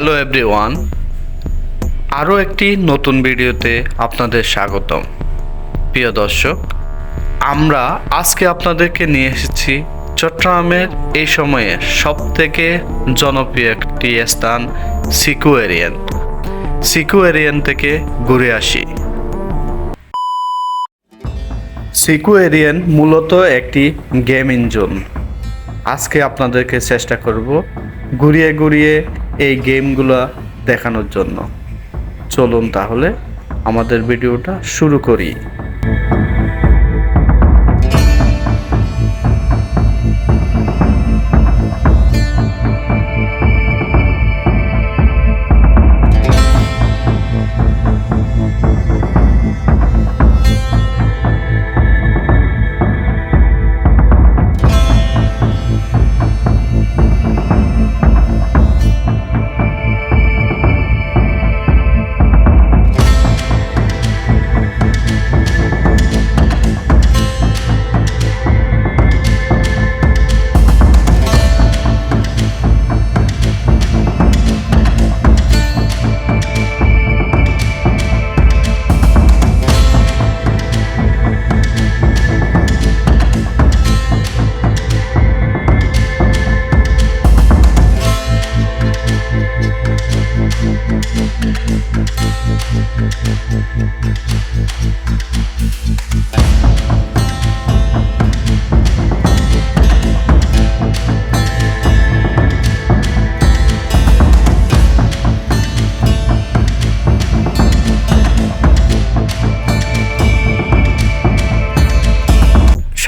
Hello everyone, আরও একটি নতুন ভিডিওতে আপনাদের স্বাগতম। প্রিয় দর্শক, আমরা আজকে আপনাদেরকে নিয়ে এসেছি চট্টগ্রামের এই সময়ে সবথেকে জনপ্রিয় একটি স্থান সিকুয়েরিয়ান সিকুয়েরিয়ান থেকে ঘুরে আসি। সিকুয়েরিয়ান মূলত একটি গেমিং জোন। আজকে আপনাদেরকে চেষ্টা করব ঘুরিয়ে ঘুরিয়ে এই গেমগুলো দেখানোর জন্য। চলুন তাহলে আমাদের ভিডিওটা শুরু করি।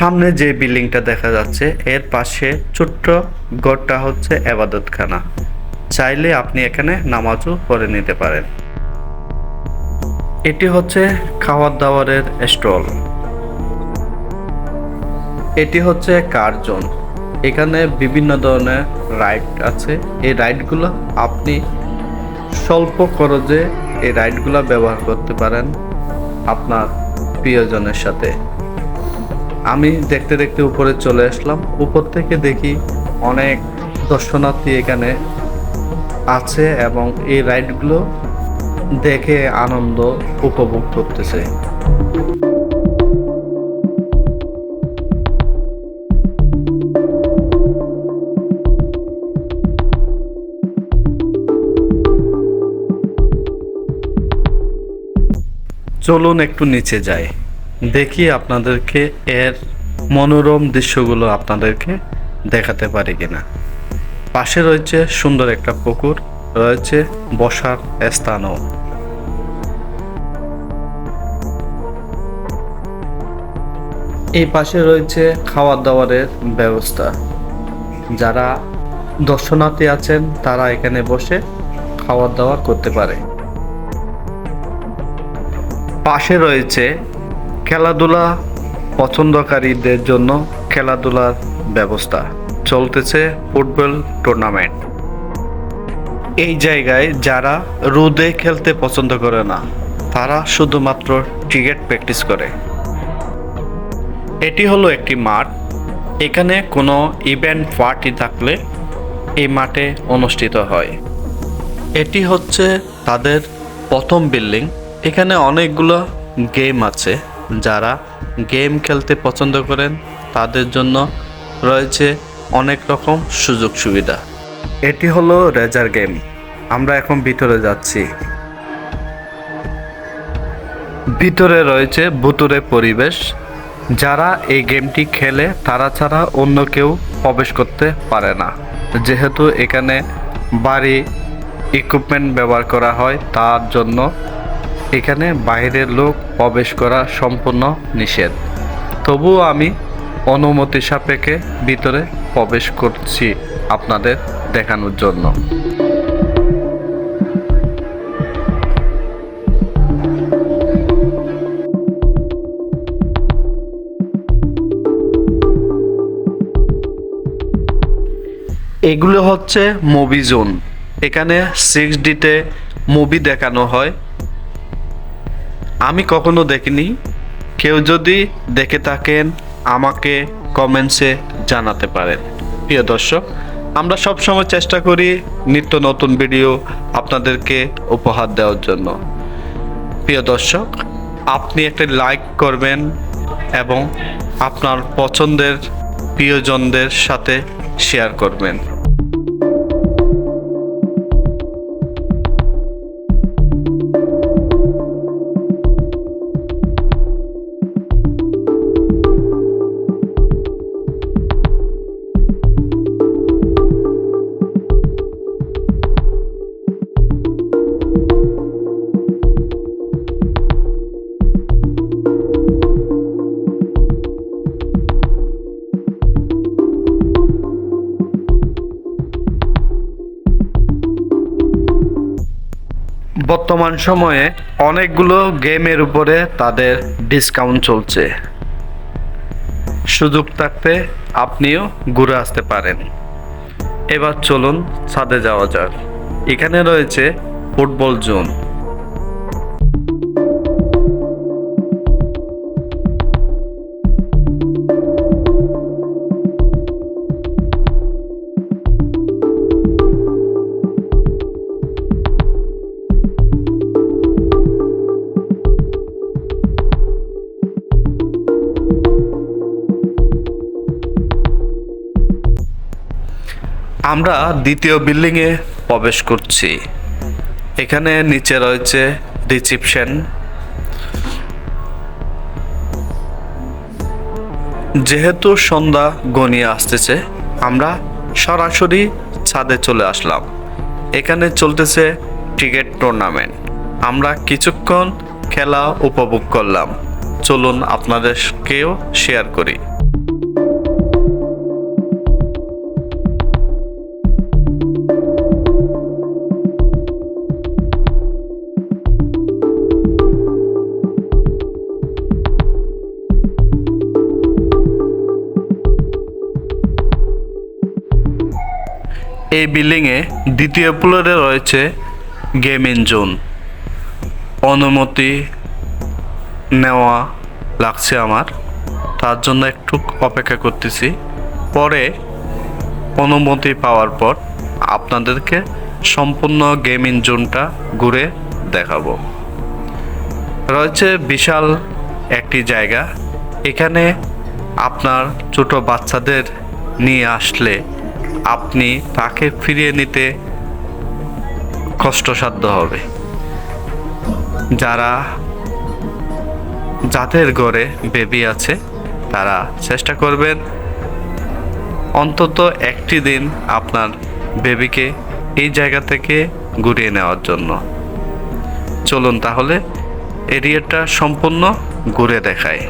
সামনে যে বিল্ডিংটা দেখা যাচ্ছে, এর পাশে ছোট্ট গড়টা হচ্ছে এবাদতখানা চাইলে আপনি এখানে নামাজও পড়ে নিতে পারেন। এটি হচ্ছে খাওয়ার দাওয়ারের স্টল। এটি হচ্ছে কার জোন এখানে বিভিন্ন ধরনের রাইড আছে। এই রাইডগুলো আপনি স্বল্প খরচে এই রাইডগুলো ব্যবহার করতে পারেন আপনার প্রিয়জনের সাথে। আমি দেখতে দেখতে উপরে চলে আসলাম। উপর থেকে দেখি অনেক দর্শনার্থী এখানে আছে এবং এই রাইডগুলো দেখে আনন্দ উপভোগ করতেছে। চলুন একটু নিচে যাই। দেখি আপনাদেরকে এর মনোরম দৃশ্যগুলো আপনাদেরকে দেখাতে পারি কিনা। পাশে রয়েছে সুন্দর একটা পুকুর, রয়েছে বসার স্থানও। এই পাশে রয়েছে খাওয়ার দাওয়ারের ব্যবস্থা। যারা দর্শনার্থী আছেন, তারা এখানে বসে খাওয়ার দাওয়া করতে পারে। পাশে রয়েছে খেলাধুলা পছন্দকারীদের জন্য খেলাধুলার ব্যবস্থা চলতেছে ফুটবল টুর্নামেন্ট। এই জায়গায় যারা রোদে খেলতে পছন্দ করে না, তারা শুধুমাত্র ক্রিকেট প্র্যাকটিস করে। এটি হলো একটি মাঠ। এখানে কোনো ইভেন্ট পার্টি থাকলে এই মাঠে অনুষ্ঠিত হয়। এটি হচ্ছে তাদের প্রথম বিল্ডিং। এখানে অনেকগুলো গেম আছে। যারা গেম খেলতে পছন্দ করেন, তাদের জন্য রয়েছে অনেক রকম সুযোগ সুবিধা। এটি হলো রেজার গেম। আমরা এখন ভিতরে যাচ্ছি। ভিতরে রয়েছে ভুতুরে পরিবেশ। যারা এই গেমটি খেলে, তারা ছাড়া অন্য কেউ প্রবেশ করতে পারে না। যেহেতু এখানে বাড়ি ইকুইপমেন্ট ব্যবহার করা হয়, তার জন্য এখানে বাইরের লোক প্রবেশ করা সম্পূর্ণ নিষেধ। তবুও আমি অনুমতি সাপেক্ষে ভিতরে প্রবেশ করছি আপনাদের দেখানোর জন্য। এগুলো হচ্ছে মুভি জোন। এখানে সিক্স ডিতে মুভি দেখানো হয়। আমি কখনো দেখিনি। কেউ যদি দেখে থাকেন, আমাকে কমেন্টসে জানাতে পারেন। প্রিয় দর্শক, আমরা সবসময় চেষ্টা করি নিত্য নতুন ভিডিও আপনাদেরকে উপহার দেওয়ার জন্য। প্রিয় দর্শক, আপনি একটা লাইক করবেন এবং আপনার পছন্দের প্রিয়জনদের সাথে শেয়ার করবেন। বর্তমান সময়ে অনেকগুলো গেমের উপরে তাদের ডিসকাউন্ট চলছে। সুযোগ থাকতে আপনিও ঘুরে আসতে পারেন। এবার চলুন ছাদে যাওয়া যাক। এখানে রয়েছে ফুটবল জোন। আমরা দ্বিতীয় বিল্ডিংয়ে প্রবেশ করছি। এখানে নিচে রয়েছে রিসিপশন। যেহেতু সন্ধ্যা গনিয়ে আসতেছে, আমরা সরাসরি ছাদে চলে আসলাম। এখানে চলতেছে ক্রিকেট টুর্নামেন্ট। আমরা কিছুক্ষণ খেলা উপভোগ করলাম। চলুন আপনাদেরকেও শেয়ার করি। এই বিল্ডিংয়ে দ্বিতীয় ফ্লোরে রয়েছে গেমিং জোন। অনুমতি নেওয়া লাগছে আমার। তার জন্য একটু অপেক্ষা করতেছি। পরে অনুমতি পাওয়ার পর আপনাদেরকে সম্পূর্ণ গেমিং জোনটা ঘুরে দেখাবো। রয়েছে বিশাল একটি জায়গা। এখানে আপনার ছোট বাচ্চাদের নিয়ে আসলে আপনি তাকে ফিরিয়ে নিতে কষ্টসাধ্য হবে। যারা যাদের ঘরে বেবি আছে, তারা চেষ্টা করবেন অন্তত একটি দিন আপনার বেবিকে এই জায়গা থেকে ঘুরিয়ে নেওয়ার জন্য। চলুন তাহলে, এরিয়াটা সম্পূর্ণ ঘুরে দেখায়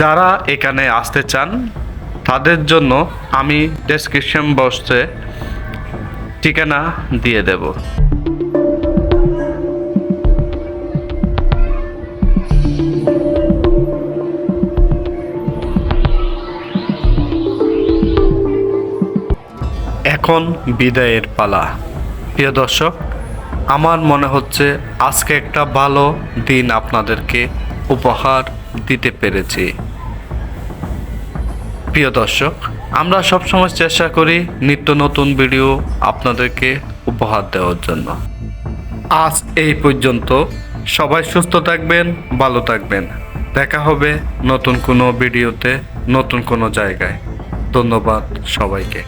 যারা এখানে আসতে চান, তাদের জন্য আমি ডেসক্রিপশন বক্সে ঠিকানা দিয়ে দেব। এখন বিদায়ের পালা। প্রিয় দর্শক, আমার মনে হচ্ছে আজকে একটা ভালো দিন আপনাদেরকে উপহার দিতে পেরেছি। প্রিয় দর্শক, আমরা সবসময় চেষ্টা করি নিত্য নতুন ভিডিও আপনাদেরকে উপহার দেওয়ার জন্য। আজ এই পর্যন্ত। সবাই সুস্থ থাকবেন, ভালো থাকবেন। দেখা হবে নতুন কোনো ভিডিওতে, নতুন কোনো জায়গায়। ধন্যবাদ সবাইকে।